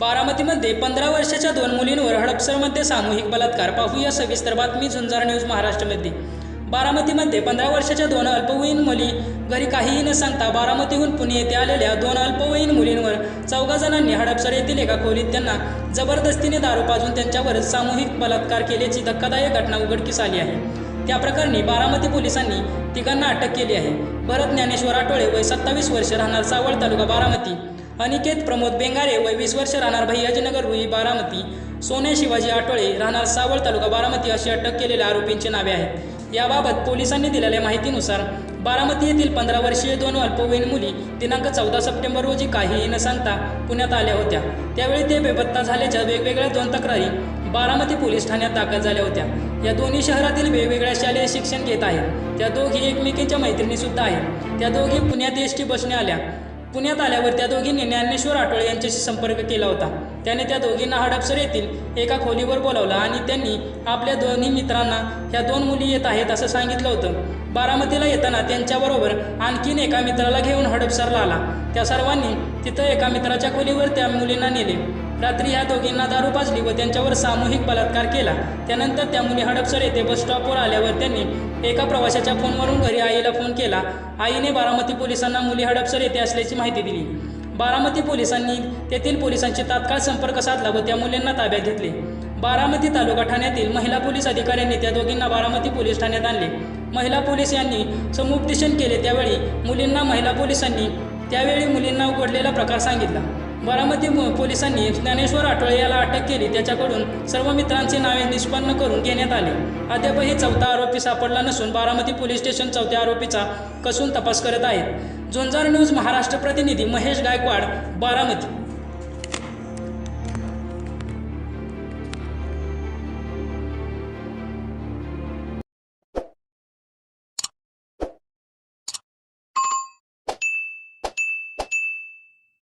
बारामतीमध्ये पंधरा वर्षाच्या दोन मुलींवर हडपसरमध्ये सामूहिक बलात्कार. पाहूया सविस्तर बातमी झुंजार न्यूज महाराष्ट्रमध्ये. बारामतीमध्ये पंधरा वर्षाच्या दोन अल्पवयीन मुली घरी काहीही न सांगता बारामतीहून पुणे येथे आलेल्या दोन अल्पवयीन मुलींवर चौघा जणांनी हडपसर येथील एका खोलीत त्यांना जबरदस्तीने दारू पाजून त्यांच्यावर सामूहिक बलात्कार केल्याची धक्कादायक घटना उघडकीस आली आहे. त्या प्रकरणी बारामती पोलिसांनी तिघांना अटक केली आहे. भरत ज्ञानेश्वर आठोळे वय सत्तावीस वर्ष राहणार सावळ तालुका बारामती. अनिकेत प्रमोद बेंगारे वय वीस वर्ष राहणार भैयाजीनगर रुई बारामती. सोने शिवाजी आटोळे राहणार सावळ तालुका बारामती अशी अटक केलेल्या आरोपींची नावे आहेत. याबाबत पोलिसांनी दिलेल्या माहितीनुसार बारामती येथील पंधरा वर्षीय दोन अल्पवयीन मुली दिनांक चौदा सप्टेंबर रोजी काहीही न सांगता पुण्यात आल्या होत्या. त्यावेळी ते बेपत्ता झाल्याच्या वेगवेगळ्या दोन तक्रारी बारामती पोलीस ठाण्यात दाखल झाल्या होत्या. या दोन्ही शहरातील वेगवेगळ्या शालेय शिक्षण घेत आहेत. त्या दोघी एकमेकींच्या मैत्रिणी सुद्धा आहेत. त्या दोघी पुण्यात एस टी बसने आल्या. पुण्यात आल्यावर त्या दोघींनी ज्ञानेश्वर आठवळे यांच्याशी संपर्क केला होता. त्याने त्या दोघींना हडपसर येथील एका खोलीवर बोलावलं आणि त्यांनी आपल्या दोन्ही मित्रांना ह्या दोन मुली येत आहेत असं सांगितलं होतं. बारामतीला येताना त्यांच्याबरोबर आणखीन एका मित्राला घेऊन हडपसरला आला. त्या सर्वांनी तिथं एका मित्राच्या खोलीवर त्या मुलींना नेले. रात्री ह्या दोघींना दारू पाजली व त्यांच्यावर सामूहिक बलात्कार केला. त्यानंतर त्या मुली हडपसर येथे बस स्टॉपवर आल्यावर त्यांनी एका प्रवाशाच्या फोनवरून घरी आईला फोन केला. आईने बारामती पोलिसांना मुली हडपसर येथे असल्याची माहिती दिली. बारामती पोलिसांनी तेथील पोलिसांशी तात्काळ संपर्क साधला व त्या मुलींना ताब्यात घेतले. बारामती तालुका ठाण्यातील महिला पोलीस अधिकाऱ्यांनी त्या दोघींना बारामती पोलीस ठाण्यात आणले. महिला पोलीस यांनी समुपदेशन केले. त्यावेळी मुलींना महिला पोलिसांनी त्यावेळी मुलींना उघडलेला प्रकार सांगितला. बारामती मु- पोलिसांनी ज्ञानेश्वर आठवळे याला अटक केली. त्याच्याकडून सर्व मित्रांची नावे निष्पन्न करून घेण्यात आले. अद्यापही चौथा आरोपी सापडला नसून बारामती पोलीस स्टेशन चौथ्या आरोपीचा कसून तपास करत आहेत. झुंजार न्यूज महाराष्ट्र प्रतिनिधी महेश गायकवाड बारामती.